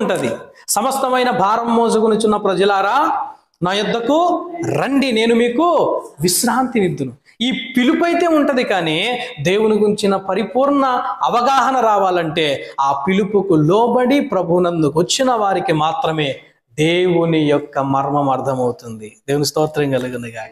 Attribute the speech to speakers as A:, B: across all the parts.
A: ఉంటది. సమస్తమైన భారం మోసుకునిచున్న ప్రజలారా నా యొద్దకు రండి నేను మీకు విశ్రాంతినిద్దును ఈ పిలుపు అయితే ఉంటది కానీ దేవుని గురించిన పరిపూర్ణ అవగాహన రావాలంటే ఆ పిలుపుకు లోబడి ప్రభునందుకు వచ్చిన వారికి మాత్రమే దేవుని యొక్క మర్మం అర్థమవుతుంది. దేవుని స్తోత్రం కలుగునుగా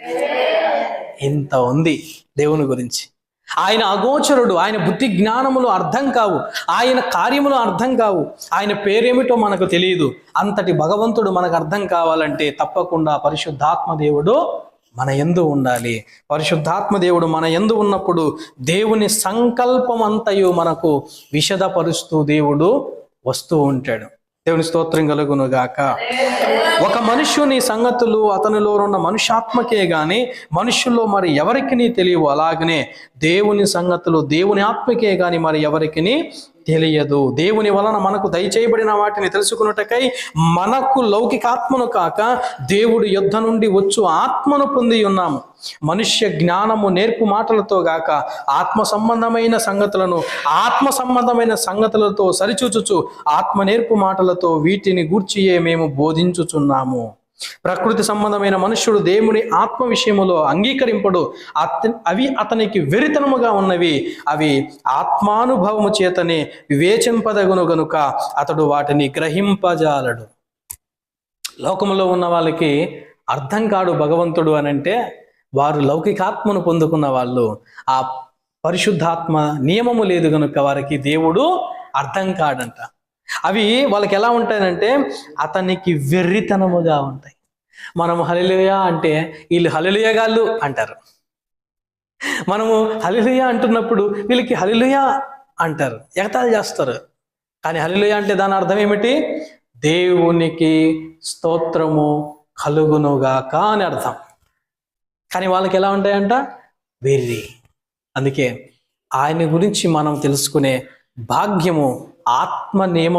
A: ఇంత ఉంది దేవుని గురించి. ఆయన అగోచరుడు ఆయన బుద్ధి జ్ఞానములు అర్థం కావు ఆయన కార్యములు అర్థం కావు. ఆయన పేరేమిటో మనకు తెలియదు. అంతటి భగవంతుడు మనకు అర్థం కావాలంటే తప్పకుండా పరిశుద్ధాత్మ దేవుడు మన ఎందు ఉండాలి. పరిశుద్ధాత్మ దేవుడు మన ఎందు ఉన్నప్పుడు దేవుని సంకల్పం అంతయు మనకు విషదపరుస్తూ దేవుడు వస్తూ ఉంటాడు. దేవుని స్తోత్రం కలుగును గాక. ఒక మనుష్యుని సంగతులు అతనిలో ఉన్న మనుష్యాత్మకే గాని మనుషుల్లో మరి ఎవరికి తెలియవు? అలాగనే దేవుని సంగతులు దేవుని ఆత్మకే గాని మరి ఎవరికి తెలియదు. దేవుని వలన మనకు దయచేయబడిన వాటిని తెలుసుకున్నటకై మనకు లౌకికాత్మను కాక దేవుడు యుద్ధ నుండి వచ్చు ఆత్మను పొంది ఉన్నాము. మనుష్య జ్ఞానము నేర్పు మాటలతో గాక ఆత్మ సంబంధమైన సంగతులను ఆత్మ సంబంధమైన సంగతులతో సరిచూచుచు ఆత్మ నేర్పు మాటలతో వీటిని గూర్చియే మేము బోధించుచున్నాము. ప్రకృతి సంబంధమైన మనుష్యుడు దేవుని ఆత్మ విషయములో అంగీకరింపడు. అత అవి అతనికి వెరితనముగా ఉన్నవి. అవి ఆత్మానుభవము చేతనే వివేచింపదగును గనుక అతడు వాటిని గ్రహింపజాలడు. లోకములో ఉన్న వాళ్ళకి అర్థం కాడు భగవంతుడు అని అంటే వారు లౌకికాత్మను పొందుకున్న వాళ్ళు. ఆ పరిశుద్ధాత్మ నియమము లేదు కనుక వారికి దేవుడు అర్థం కాడంట. అవి వాళ్ళకి ఎలా ఉంటాయంటే అతనికి వెర్రితనముగా ఉంటాయి. మనం హలిలుయ అంటే వీళ్ళు హలిలుయగాళ్ళు అంటారు. మనము హలిలుయ అంటున్నప్పుడు వీళ్ళకి హలిలుయ అంటారు. ఎగతాలు చేస్తారు. కానీ హలిలుయ అంటే దాని అర్థం ఏమిటి? దేవునికి స్తోత్రము కలుగునుగాక అని అర్థం. కానీ వాళ్ళకి ఎలా ఉంటాయంట? వెర్రి. అందుకే ఆయన గురించి మనం తెలుసుకునే భాగ్యము ఆత్మ నియమం